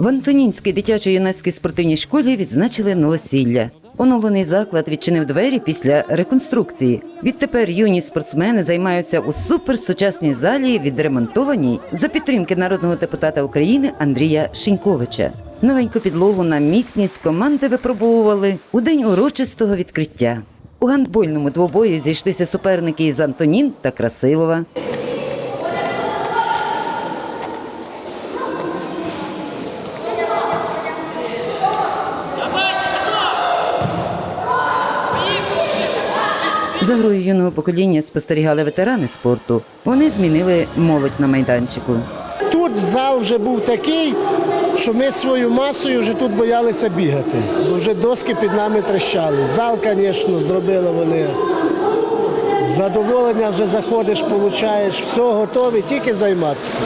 В Антонінській дитячо-юнацькій спортивній школі відзначили новосілля. Оновлений заклад відчинив двері після реконструкції. Відтепер юні спортсмени займаються у суперсучасній залі, відремонтованій за підтримки народного депутата України Андрія Шиньковича. Новеньку підлогу на міцність команди випробовували у день урочистого відкриття. У гандбольному двобої зійшлися суперники із Антонін та Красилова. За грою юного покоління спостерігали ветерани спорту. Вони змінили молодь на майданчику. Тут зал вже був такий, що ми свою масою вже тут боялися бігати. Бо вже доски під нами трещали. Зал, звісно, зробили вони. Задоволення вже заходиш, получаєш, все готове, тільки займатися.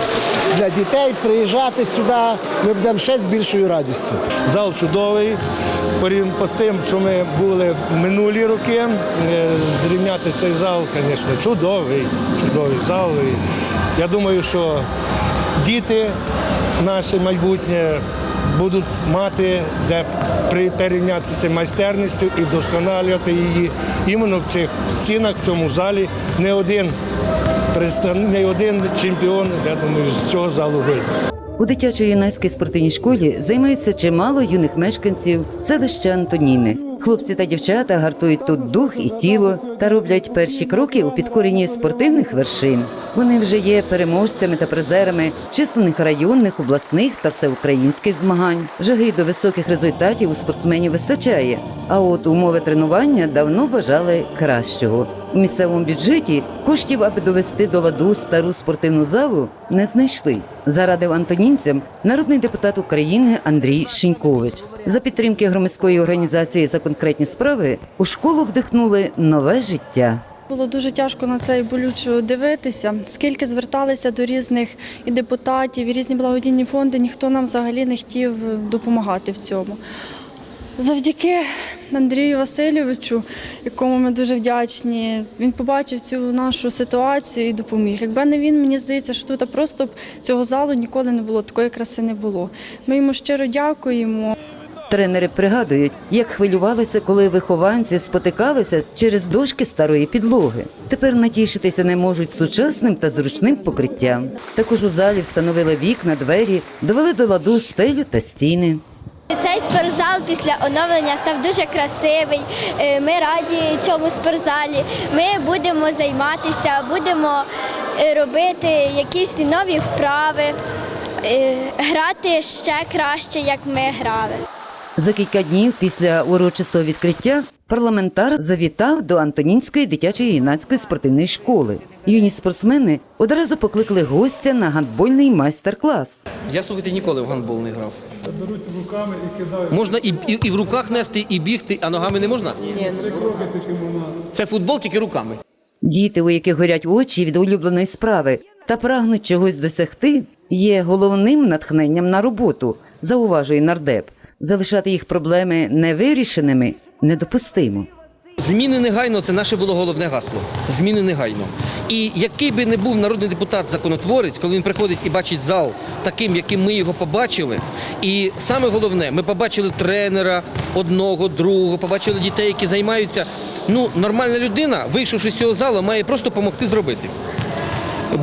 Для дітей приїжджати сюди ми будемо ще з більшою радістю. Зал чудовий. Порівняно з тим, що ми були минулі роки, е, зрівняти цей зал, звісно, чудовий, чудовий зал. Я думаю, що діти, наше майбутнє, будуть мати де перейнятися майстерністю і вдосконалювати її іменно в цих стінах, в цьому залі. Не один не один чемпіон, я думаю, з цього залу вийде. У дитячо-юнацькій спортивній школі займається чимало юних мешканців селища Антоніни. Хлопці та дівчата гартують тут дух і тіло та роблять перші кроки у підкоренні спортивних вершин. Вони вже є переможцями та призерами численних районних, обласних та всеукраїнських змагань. Жаги до високих результатів у спортсменів вистачає. А от умови тренування давно вважали кращого. У місцевому бюджеті коштів, аби довести до ладу стару спортивну залу, не знайшли. Зарадив антонінцям народний депутат України Андрій Шинькович. За підтримки громадської організації за конкретні справи у школу вдихнули нове життя. Було дуже тяжко на це і болюче дивитися. Скільки зверталися до різних і депутатів, і різні благодійні фонди, ніхто нам взагалі не хотів допомагати в цьому. Завдяки Андрію Васильовичу, якому ми дуже вдячні, він побачив цю нашу ситуацію і допоміг. Якби не він, мені здається, що тут просто цього залу ніколи не було, такої краси не було. Ми йому щиро дякуємо. Тренери пригадують, як хвилювалися, коли вихованці спотикалися через дошки старої підлоги. Тепер натішитися не можуть сучасним та зручним покриттям. Також у залі встановили вікна, двері, довели до ладу стелю та стіни. Цей спортзал після оновлення став дуже красивий. Е, Ми раді цьому спортзалі. Ми будемо займатися, будемо е, робити якісь нові вправи, е, грати ще краще, як ми грали. За кілька днів після урочистого відкриття парламентар завітав до Антонінської дитячої юнацької спортивної школи. Юні спортсмени одразу покликали гостя на гандбольний майстер-клас. Я слухайте ніколи в гандбол не грав. Це беруть руками і кидають. Можна і, і, і в руках нести, і бігти, а ногами не можна? Ні, не Це футбол тільки руками. Діти, у яких горять очі від улюбленої справи та прагнуть чогось досягти, є головним натхненням на роботу, зауважує нардеп. Залишати їх проблеми невирішеними недопустимо. Зміни негайно це наше було головне гасло. Зміни негайно. І який би не був народний депутат законотворець, коли він приходить і бачить зал таким, яким ми його побачили. І саме головне, ми побачили тренера одного, другого, побачили дітей, які займаються. Ну, нормальна людина, вийшовши з цього залу, має просто допомогти зробити.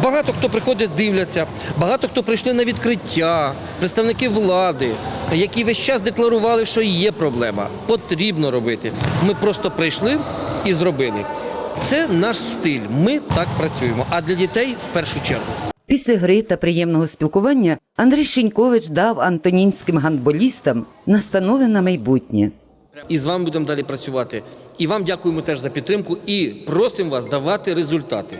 Багато хто приходить, дивляться, багато хто прийшли на відкриття, представники влади, які весь час декларували, що є проблема, потрібно робити. Ми просто прийшли і зробили. Це наш стиль. Ми так працюємо. А для дітей в першу чергу. Після гри та приємного спілкування Андрій Шинькович дав антонінським гандболістам настанови на майбутнє. І з вами будемо далі працювати. І вам дякуємо теж за підтримку і просимо вас давати результати.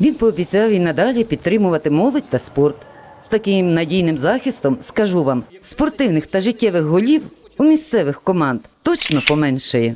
Він пообіцяв і надалі підтримувати молодь та спорт. З таким надійним захистом, скажу вам, спортивних та життєвих голів у місцевих команд точно поменшає.